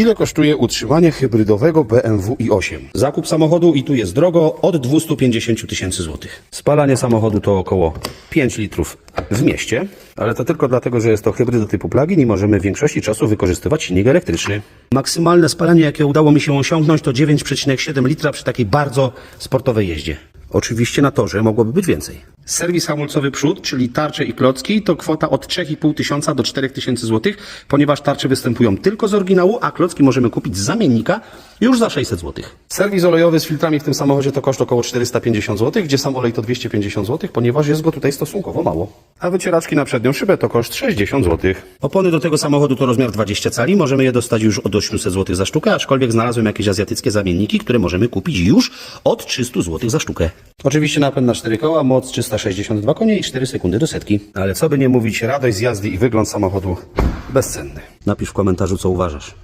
Ile kosztuje utrzymanie hybrydowego BMW i8? Zakup samochodu i tu jest drogo od 250 tysięcy złotych. Spalanie samochodu to około 5 litrów w mieście, ale to tylko dlatego, że jest to hybryda typu plug-in i możemy w większości czasu wykorzystywać silnik elektryczny. Maksymalne spalanie, jakie udało mi się osiągnąć, to 9,7 litra przy takiej bardzo sportowej jeździe. Oczywiście na torze mogłoby być więcej. Serwis hamulcowy przód, czyli tarcze i klocki, to kwota od 3,5 tysiąca do 4 tysięcy złotych, ponieważ tarcze występują tylko z oryginału, a klocki możemy kupić z zamiennika już za 600 złotych. Serwis olejowy z filtrami w tym samochodzie to koszt około 450 zł, gdzie sam olej to 250 zł, ponieważ jest go tutaj stosunkowo mało. A wycieraczki na przednią szybę to koszt 60 zł. Opony do tego samochodu to rozmiar 20 cali, możemy je dostać już od 800 zł za sztukę, aczkolwiek znalazłem jakieś azjatyckie zamienniki, które możemy kupić już od 300 zł za sztukę. Oczywiście napęd na 4 koła, moc 362 konie i 4 sekundy do setki. Ale co by nie mówić, radość z jazdy i wygląd samochodu bezcenny. Napisz w komentarzu, co uważasz.